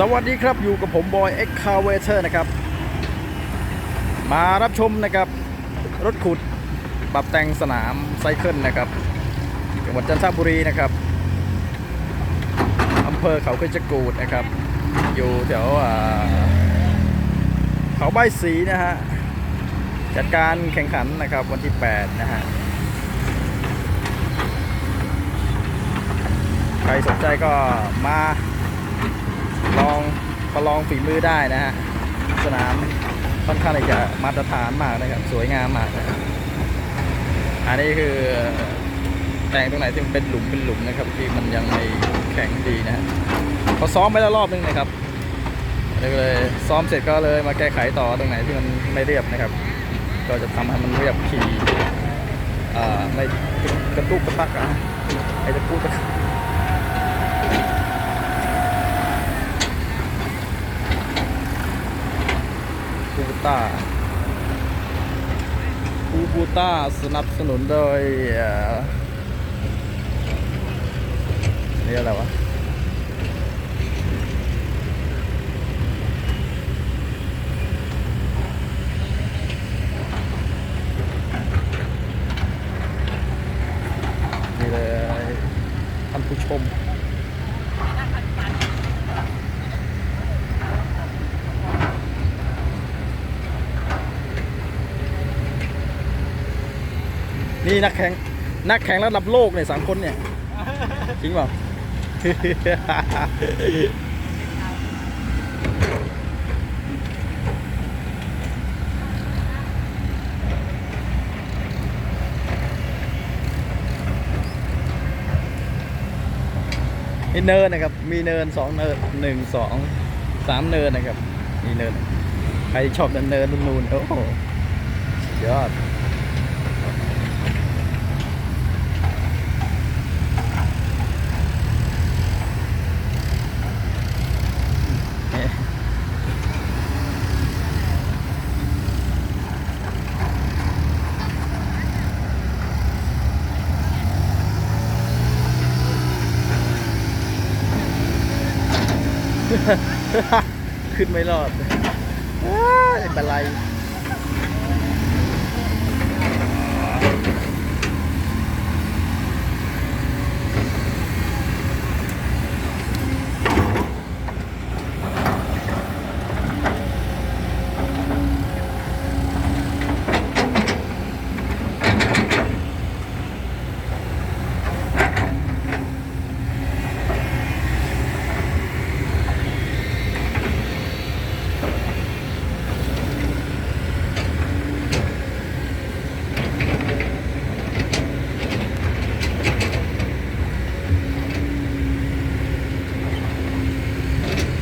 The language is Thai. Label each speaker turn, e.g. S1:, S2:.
S1: สวัสดีครับอยู่กับผมบอยเอ็กคาเวเตอร์นะครับ มารับชมนะครับ รถขุดปรับแต่งสนามไซเคิลนะครับจังหวัดจันทบุรีนะครับอำเภอเขาคิชกูดนะครับ อยู่แถวเขาใบสีนะฮะ จัดการแข่งขันนะครับวันที่ 8 นะฮะ ใครสนใจก็มา ลองประลองฝีมือได้นะฮะสนามค่อนข้างจะมาตรฐานมากนะครับ สวยงามมากนะครับอันนี้คือแต่งตรงไหนที่มันเป็นหลุมเป็นหลุมนะครับ ที่มันยังไม่แข็งดีนะฮะเขาซ้อมไปแล้วรอบนึงนะครับเลยเลยซ้อมเสร็จก็เลยมาแก้ไขต่อตรงไหนที่มันไม่เรียบนะครับ ก็จะทำให้มันเรียบขี่อ่าไม่กระตุกกระตักอะไอ้จะพูดกระ ต้าคูบูต้าสนับสนุนโดยนี่อะไรวะนี่เลยท่านผู้ชม นี่นักแข่งนักแข่งระดับโลกเนี่ยสามคนเนี่ยจริงเปล่ามีเนินนะครับ มีเนินสองเนินหนึ่งสองสามเนินนะครับ มีเนิน ใครชอบเนินเนินนูนๆโอ้โหสุดยอด ขึ้นไม่รอดอ้ายบันไล